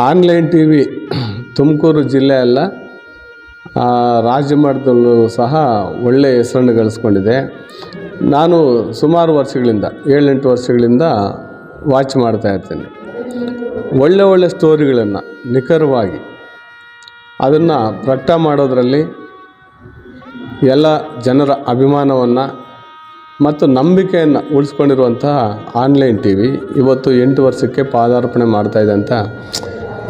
Online T V Tumakuru ಜಿಲ್ಲೆ ಅಲ್ಲ ಆ, ರಾಜ್ಯ ಮಟ್ಟದಲ್ಲೂ ಸಹ ಒಳ್ಳೆಯ ಹೆಸರನ್ನು ಗಳಿಸ್ಕೊಂಡಿದೆ. ನಾನು ಸುಮಾರು ವರ್ಷಗಳಿಂದ ಏಳೆಂಟು ವರ್ಷಗಳಿಂದ ವಾಚ್ ಮಾಡ್ತಾ ಇರ್ತೇನೆ. ಒಳ್ಳೆ ಒಳ್ಳೆ ಸ್ಟೋರಿಗಳನ್ನು ನಿಖರವಾಗಿ ಅದನ್ನು ಪ್ರಕಟ ಮಾಡೋದರಲ್ಲಿ ಎಲ್ಲ ಜನರ ಅಭಿಮಾನವನ್ನು ಮತ್ತು ನಂಬಿಕೆಯನ್ನು ಉಳಿಸ್ಕೊಂಡಿರುವಂತಹ ಆನ್ಲೈನ್ ಟಿ ವಿ ಇವತ್ತು ಎಂಟು ವರ್ಷಕ್ಕೆ ಪಾದಾರ್ಪಣೆ ಮಾಡ್ತಾಯಿದೆ ಅಂತ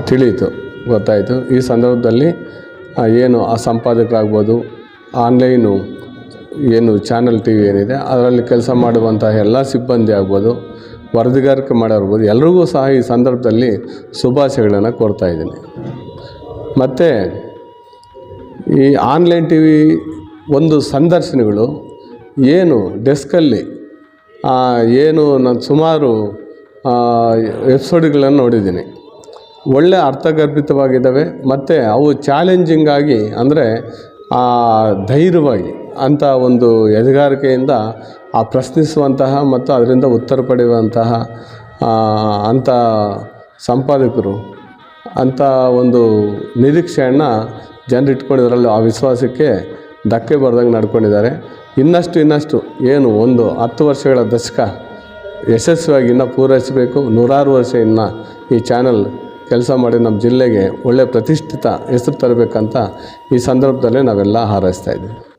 ತಿಳಿಯಿತು, ಗೊತ್ತಾಯಿತು. ಈ ಸಂದರ್ಭದಲ್ಲಿ ಏನು ಆ ಸಂಪಾದಕರಾಗ್ಬೋದು ಆನ್ಲೈನು ಏನು ಚಾನಲ್ ಟಿ ವಿ ಏನಿದೆ, ಅದರಲ್ಲಿ ಕೆಲಸ ಮಾಡುವಂತಹ ಎಲ್ಲ ಸಿಬ್ಬಂದಿ ಆಗ್ಬೋದು, ವರದಿಗಾರಿಕೆ ಮಾಡಿರ್ಬೋದು, ಎಲ್ರಿಗೂ ಸಹ ಈ ಸಂದರ್ಭದಲ್ಲಿ ಶುಭಾಶಯಗಳನ್ನು ಕೋರ್ತಾ ಇದ್ದೀನಿ. ಮತ್ತು ಈ ಆನ್ಲೈನ್ ಟಿ ವಿ ಒಂದು ಸಂದರ್ಶನಗಳು ಏನು ಡೆಸ್ಕಲ್ಲಿ ಏನು ನಾನು ಸುಮಾರು ಎಪಿಸೋಡ್ಗಳನ್ನು ನೋಡಿದ್ದೀನಿ. ಒಳ್ಳೆ ಅರ್ಥಗರ್ಭಿತವಾಗಿದ್ದಾವೆ, ಮತ್ತು ಅವು ಚಾಲೆಂಜಿಂಗ್ ಆಗಿ ಅಂದರೆ ಧೈರ್ಯವಾಗಿ ಅಂಥ ಒಂದು ಎದೆಗಾರಿಕೆಯಿಂದ, ಆ, ಪ್ರಶ್ನಿಸುವಂತಹ ಮತ್ತು ಅದರಿಂದ ಉತ್ತರ ಪಡೆಯುವಂತಹ ಅಂಥ ಸಂಪಾದಕರು ಅಂಥ ಒಂದು ನಿರೀಕ್ಷೆಯನ್ನು ಜನರು ಇಟ್ಕೊಂಡಿದ್ರಲ್ಲಿ ಆ ವಿಶ್ವಾಸಕ್ಕೆ ಧಕ್ಕೆ ಬರ್ದಂಗೆ ನಡ್ಕೊಂಡಿದ್ದಾರೆ. ಇನ್ನಷ್ಟು ಇನ್ನಷ್ಟು ಏನು ಒಂದು ಹತ್ತು ವರ್ಷಗಳ ದಶಕ ಯಶಸ್ವಿಯಾಗಿ ಇನ್ನೂ ಪೂರೈಸಬೇಕು. ನೂರಾರು ವರ್ಷ ಇನ್ನು ಈ ಚಾನಲ್ ಕೆಲಸ ಮಾಡಿ ನಮ್ಮ ಜಿಲ್ಲೆಗೆ ಒಳ್ಳೆಯ ಪ್ರತಿಷ್ಠಿತ ಹೆಸರು ತರಬೇಕಂತ ಈ ಸಂದರ್ಭದಲ್ಲೇ ನಾವೆಲ್ಲ ಹಾರೈಸ್ತಾ ಇದ್ದೀವಿ.